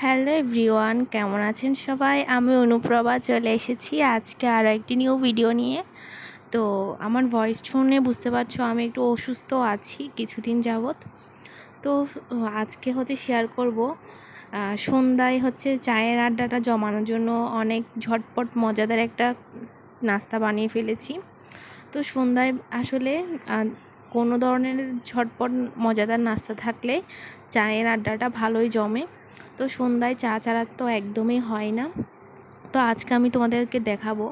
Hello everyone, কেমন আছেন সবাই? আমি অনুপ্রভা, চলে এসেছি আজকে আরও একটি নিউ ভিডিও নিয়ে। তো আমার ভয়েস শুনে বুঝতে পারছ আমি একটু অসুস্থ আছি কিছুদিন যাবৎ। তো আজকে হচ্ছে শেয়ার করব। সন্ধ্যায় হচ্ছে চায়ের আড্ডাটা জমানোর জন্য অনেক ঝটপট মজাদার একটা নাস্তা বানিয়ে ফেলেছি। তো সন্ধ্যায় আসলে কোনো ধরনের ঝটপট মজাদার নাস্তা থাকলে চায়ের আড্ডাটা ভালোই জমে। তো সন্ধ্যায় চা ছাড়া তো একদমই হয় না। তো আজকে আমি তোমাদেরকে দেখাবো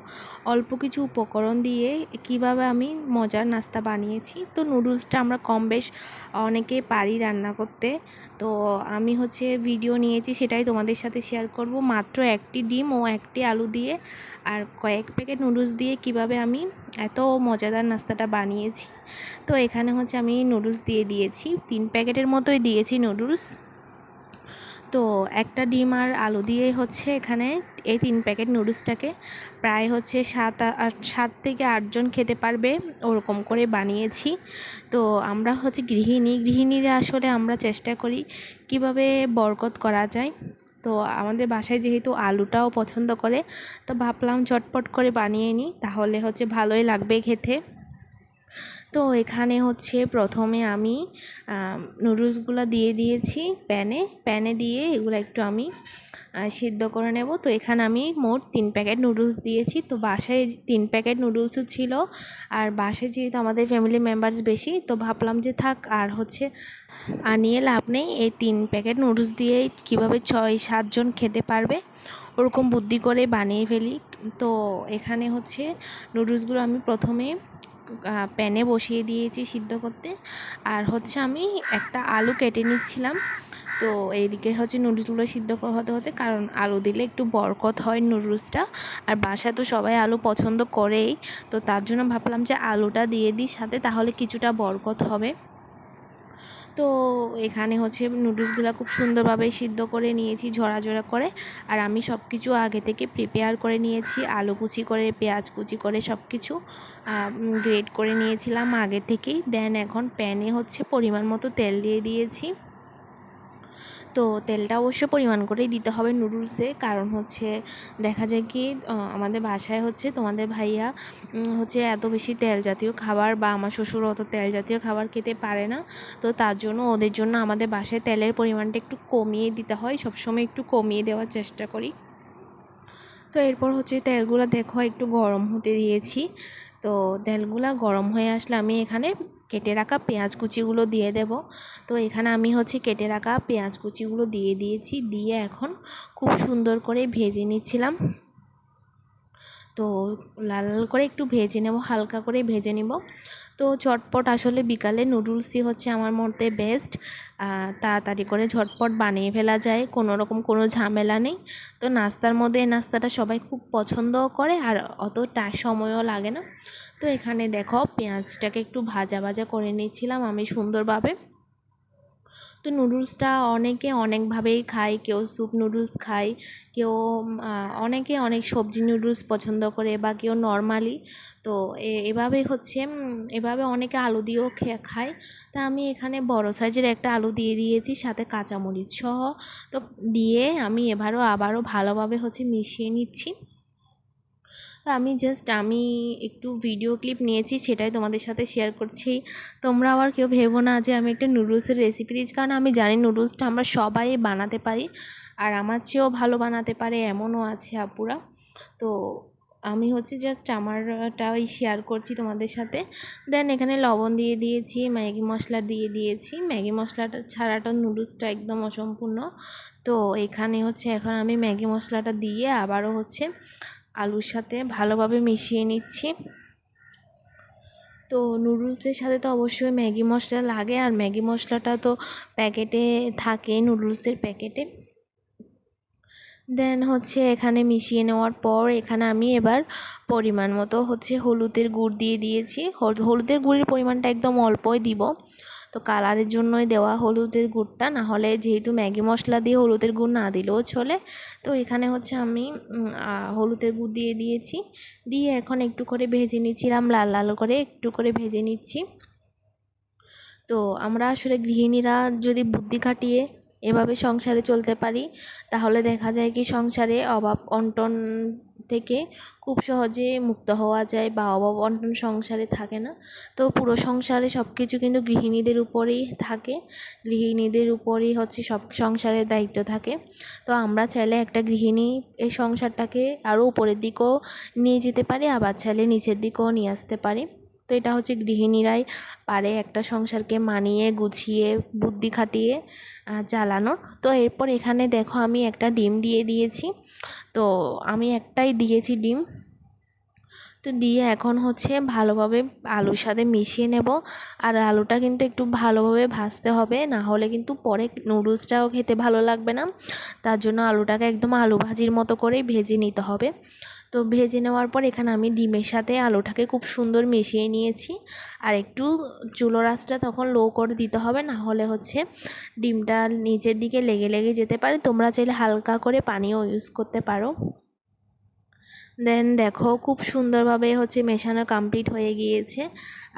অল্প কিছু উপকরণ দিয়ে কীভাবে আমি মজার নাস্তা বানিয়েছি। তো নুডলসটা আমরা কম বেশ অনেকে পারি রান্না করতে। তো আমি হচ্ছে ভিডিও নিয়েছি, সেটাই তোমাদের সাথে শেয়ার করব। মাত্র একটি ডিম ও একটি আলু দিয়ে আর কয়েক প্যাকেট নুডলস দিয়ে কীভাবে আমি এত মজাদার নাস্তাটা বানিয়েছি। তো এখানে হচ্ছে আমি নুডলস দিয়ে দিয়েছি। তিন প্যাকেটের মতোই দিয়েছি নুডলস। তো একটা ডিম আর আলু দিয়ে হচ্ছে এখানে এই তিন প্যাকেট নুডলসটাকে প্রায় হচ্ছে সাত আট, সাত থেকে আটজন খেতে পারবে, ওরকম করে বানিয়েছি। তো আমরা হচ্ছে গৃহিণী, গৃহিণীরা আসলে আমরা চেষ্টা করি কীভাবে বরকত করা যায়। তো আমাদের বাসায় যেহেতু আলুটাও পছন্দ করে, তো ভাবলাম চটপট করে বানিয়ে নিই, তাহলে হচ্ছে ভালোই লাগবে খেতে। তো এখানে হচ্ছে প্রথমে আমি নুডলসগুলো দিয়ে দিয়েছি প্যানে। প্যানে দিয়ে এগুলো একটু আমি সিদ্ধ করে নেব। তো এখানে আমি মোট তিন প্যাকেট নুডলস দিয়েছি। তো বাসায় তিন প্যাকেট নুডলসও ছিল। আর বাসায় যেহেতু আমাদের ফ্যামিলি মেম্বার্স বেশি, তো ভাবলাম যে থাক আর হচ্ছে আনিয়ে লাভ নেই। এই তিন প্যাকেট নুডলস দিয়ে কীভাবে ছয় সাতজন খেতে পারবে, ওরকম বুদ্ধি করে বানিয়ে ফেলি। তো এখানে হচ্ছে নুডলসগুলো আমি প্রথমে প্যানে বসিয়ে দিয়েছি সিদ্ধ করতে। আর হচ্ছে আমি একটা আলু কেটে নিচ্ছিলাম। তো এইদিকে হচ্ছে নুডলসগুলো সিদ্ধ হতে হতে, কারণ আলু দিলে একটু বরকত হয় নুডলসটা। আর বাসায় তো সবাই আলু পছন্দ করেই। তো তার জন্য ভাবলাম যে আলুটা দিয়ে দিই সাথে, তাহলে কিছুটা বরকত হবে। তো এখানে হচ্ছে নুডলসগুলো খুব সুন্দরভাবে সিদ্ধ করে নিয়েছি, ঝরা ঝরা করে। আর আমি সব কিছু আগে থেকে প্রিপেয়ার করে নিয়েছি, আলু কুচি করে, পেঁয়াজ কুচি করে সব কিছু গ্রেড করে নিয়েছিলাম আগে থেকেই। দেন এখন প্যানে হচ্ছে পরিমাণ মতো তেল দিয়ে দিয়েছি। তো তেলটা অবশ্য পরিমাণ করেই দিতে হবে নুডলসে। কারণ হচ্ছে দেখা যায় কি আমাদের বাসায় হচ্ছে তোমাদের ভাইয়া হচ্ছে এত বেশি তেল জাতীয় খাবার বা আমার শ্বশুর অত তেল জাতীয় খাবার খেতে পারে না। তো তার জন্য ওদের জন্য আমাদের বাসায় তেলের পরিমাণটা একটু কমিয়ে দিতে হয়, সবসময় একটু কমিয়ে দেওয়ার চেষ্টা করি। তো এরপর হচ্ছে তেলগুলো দেখো একটু গরম হতে দিয়েছি। তো তেলগুলো গরম হয়ে আসলে আমি এখানে কেটে রাখা পেঁয়াজ কুচিগুলো দিয়ে দেব। তো এখানে আমি হচ্ছে কেটে রাখা পেঁয়াজ কুচিগুলো দিয়ে দিয়েছি, দিয়ে এখন খুব সুন্দর করে ভেজে নিচ্ছিলাম। তো লাল লাল করে একটু ভেজে নেব, হালকা করে ভেজে নেব। তো ঝটপট আসলে বিকালে নুডলসই হচ্ছে আমার মতে বেস্ট তাড়াতাড়ি করে ঝটপট বানিয়ে ফেলা যায় কোনো রকম কোনো ঝামেলা নেই। তো নাস্তার মধ্যে এই নাস্তাটা সবাই খুব পছন্দও করে আর অতটা সময়ও লাগে না। তো এখানে দেখো পেঁয়াজটাকে একটু ভাজা ভাজা করে নিয়েছিলাম আমি সুন্দরভাবে। তো নুডলসটা অনেকে অনেকভাবেই খায়, কেউ স্যুপ নুডলস খায়, কেউ অনেকে অনেক সবজি নুডলস পছন্দ করে বা কেউ নর্মালি। তো এভাবে হচ্ছে এভাবে অনেকে আলু দিয়েও খায়। তা আমি এখানে বড় সাইজের একটা আলু দিয়ে দিয়েছি, সাথে কাঁচামরিচ সহ। তো দিয়ে আমি এবারও আবারও ভালোভাবে হচ্ছে মিশিয়ে নিচ্ছি। আমি জাস্ট আমি একটু ভিডিও ক্লিপ নিয়েছি, সেটাই তোমাদের সাথে শেয়ার করছি। তোমরা আবার কেউ ভেবো না যে আমি একটা নুডলসের রেসিপি দিয়েছি, কারণ আমি জানি নুডলসটা আমরা সবাই বানাতে পারি, আর আমার চেয়েও ভালো বানাতে পারে এমনও আছে আপুরা। তো আমি হচ্ছে জাস্ট আমারটাই শেয়ার করছি তোমাদের সাথে। দেন এখানে লবণ দিয়ে দিয়েছি, ম্যাগি মশলা দিয়ে দিয়েছি। ম্যাগি মশলাটা ছাড়াটা নুডলসটা একদম অসম্পূর্ণ। তো এখানে হচ্ছে এখন আমি ম্যাগি মশলাটা দিয়ে আবারও হচ্ছে আলুর সাথে ভালোভাবে মিশিয়ে নিচ্ছি। তো নুডলসের সাথে তো অবশ্যই ম্যাগি মশলা লাগে, আর ম্যাগি মশলাটা তো প্যাকেটে থাকে নুডলসের প্যাকেটে। দেন হচ্ছে এখানে মিশিয়ে নেওয়ার পর এখানে আমি এবার পরিমাণ মতো হচ্ছে হলুদের গুড় দিয়ে দিয়েছি। হলুদের গুড়ের পরিমাণটা একদম অল্পই দিব। তো কালারের জন্যই দেওয়া হলুদের গুড়টা, নাহলে যেহেতু ম্যাগি মশলা দিয়ে হলুদের গুড় না দিলেও চলে। তো এখানে হচ্ছে আমি হলুদের গুড় দিয়ে দিয়েছি। দিয়ে এখন একটু করে ভেজে নিচ্ছিলাম, লাল লাল করে একটু করে ভেজে নিচ্ছি। তো আমরা আসলে গৃহিণীরা যদি বুদ্ধি খাটিয়ে এভাবে সংসারে চলতে পারি, তাহলে দেখা যায় কি সংসারে অভাব অনটন থেকে খুব সহজে মুক্ত হওয়া যায় বা অভাব অনটন সংসারে থাকে না। তো পুরো সংসারে সব কিছু কিন্তু গৃহিণীদের উপরেই থাকে, গৃহিণীদের উপরেই হচ্ছে সব সংসারের দায়িত্ব থাকে। তো আমরা চাইলে একটা গৃহিণী এই সংসারটাকে আরও উপরের দিকেও নিয়ে যেতে পারি, আবার চাইলে নিচের দিকেও নিয়ে আসতে পারি। এটা হচ্ছে গৃহিণীরাই পারে একটা সংসারকে মানিয়ে, গুছিয়ে, বুদ্ধি খাটিয়ে চালানোর। তো এরপর এখানে দেখো আমি একটা ডিম দিয়ে দিয়েছি। তো আমি একটাই দিয়েছি ডিম। তো দিয়ে এখন হচ্ছে ভালোভাবে আলুর সাথে মিশিয়ে নেব। আর আলুটা কিন্তু একটু ভালোভাবে ভাজতে হবে, না হলে কিন্তু পরে নুডলসটাও খেতে ভালো লাগবে না। তার জন্য আলুটাকে একদম আলু ভাজির মতো করেই ভেজে নিতে হবে। তো ভেজে নেওয়ার পর এখানে আমি ডিমের সাথে আলুটাকে খুব সুন্দর মিশিয়ে নিয়েছি। আর একটু চুলো রাসটা তখন লো করে দিতে হবে, না হলে হচ্ছে ডিমটা নিচের দিকে লেগে লেগে যেতে পারে। তোমরা চাইলে হালকা করে পানিও ইউজ করতে পারো। দেন দেখো খুব সুন্দরভাবে হচ্ছে মেশানো কমপ্লিট হয়ে গিয়েছে।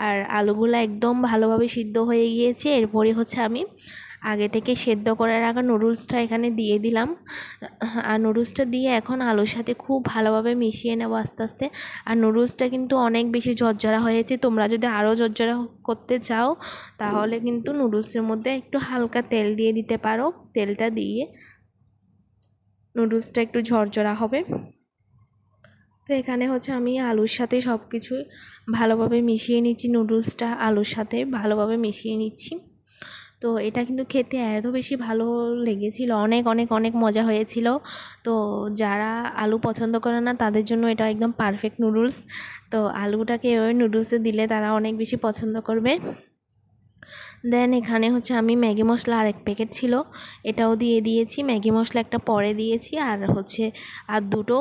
আর আলুগুলো একদম ভালোভাবে সিদ্ধ হয়ে গিয়েছে। এরপরে হচ্ছে আমি আগে থেকে সেদ্ধ করে রাখা নুডলসটা এখানে দিয়ে দিলাম। আর নুডলসটা দিয়ে এখন আলুর সাথে খুব ভালোভাবে মিশিয়ে নেব আস্তে আস্তে। আর নুডলসটা কিন্তু অনেক বেশি ঝরঝরা হয়েছে। তোমরা যদি আরও ঝরঝরা করতে চাও, তাহলে কিন্তু নুডলসের মধ্যে একটু হালকা তেল দিয়ে দিতে পারো। তেলটা দিয়ে নুডলসটা একটু ঝরঝরা হবে। তো এখানে হচ্ছে আমি আলুর সাথে সব কিছু ভালোভাবে মিশিয়ে নিচ্ছি নুডলসটা, আলুর সাথে ভালোভাবে মিশিয়ে নিচ্ছি। তো এটা কিন্তু খেতে এত বেশি ভালো লেগেছিল, অনেক অনেক অনেক মজা হয়েছিল। তো যারা আলু পছন্দ করে না, তাদের জন্য এটা একদম পারফেক্ট নুডলস তো আলুটাকে এভাবে নুডলসে দিলে তারা অনেক বেশি পছন্দ করবে। দেন এখানে হচ্ছে আমি ম্যাগি মশলা আর এক প্যাকেট ছিল, এটাও দিয়ে দিয়েছি। ম্যাগি মশলা একটা পরে দিয়েছি, আর হচ্ছে, আর দুটো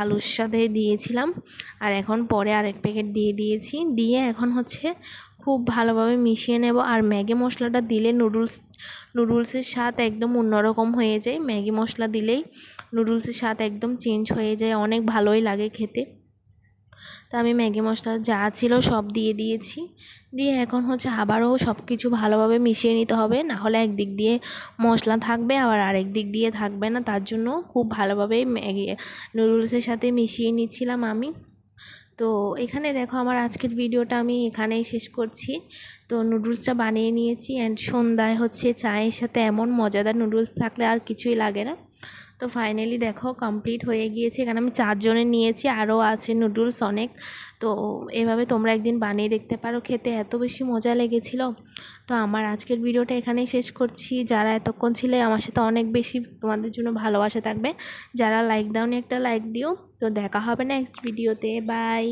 আলুর সাথে দিয়েছিলাম। আর এখন পরে আরেক প্যাকেট দিয়ে দিয়েছি। দিয়ে এখন হচ্ছে খুব ভালোভাবে মিশিয়ে নেব। আর ম্যাগি মশলাটা দিলে নুডলস, নুডলসের স্বাদ একদম অন্যরকম হয়ে যায়। ম্যাগি মশলা দিলেই নুডলসের স্বাদ একদম চেঞ্জ হয়ে যায়, অনেক ভালোই লাগে খেতে। তো আমি ম্যাগি মশলা যা ছিল সব দিয়ে দিয়েছি। দিয়ে এখন হচ্ছে আবারও সব কিছু ভালোভাবে মিশিয়ে নিতে হবে। না হলে একদিক দিয়ে মশলা থাকবে, আবার আরেক দিক দিয়ে থাকবে না। তার জন্য খুব ভালোভাবে ম্যাগি, নুডলসের সাথে মিশিয়ে নিচ্ছিলাম আমি। তো এখানে দেখো আমার আজকের ভিডিওটা আমি এখানেই শেষ করছি। তো নুডলসটা বানিয়ে নিয়েছি অ্যান্ড সন্ধ্যায় হচ্ছে চায়ের সাথে এমন মজাদার নুডলস থাকলে আর কিছুই লাগে না। তো ফাইনালি দেখো কমপ্লিট হয়ে গিয়েছে। এখানে আমি চারজনের নিয়েছি, আরও আছে নুডলস অনেক। তো এভাবে তোমরা একদিন বানিয়ে দেখতে পারো, খেতে এত বেশি মজা লেগেছিল। তো আমার আজকের ভিডিওটা এখানেই শেষ করছি। যারা এতক্ষণ ছিলে আমার সাথে অনেক বেশি তোমাদের জন্য ভালোবাসা থাকবে। যারা লাইক দাওনি একটা লাইক দিও। তো দেখা হবে নেক্সট ভিডিওতে বাই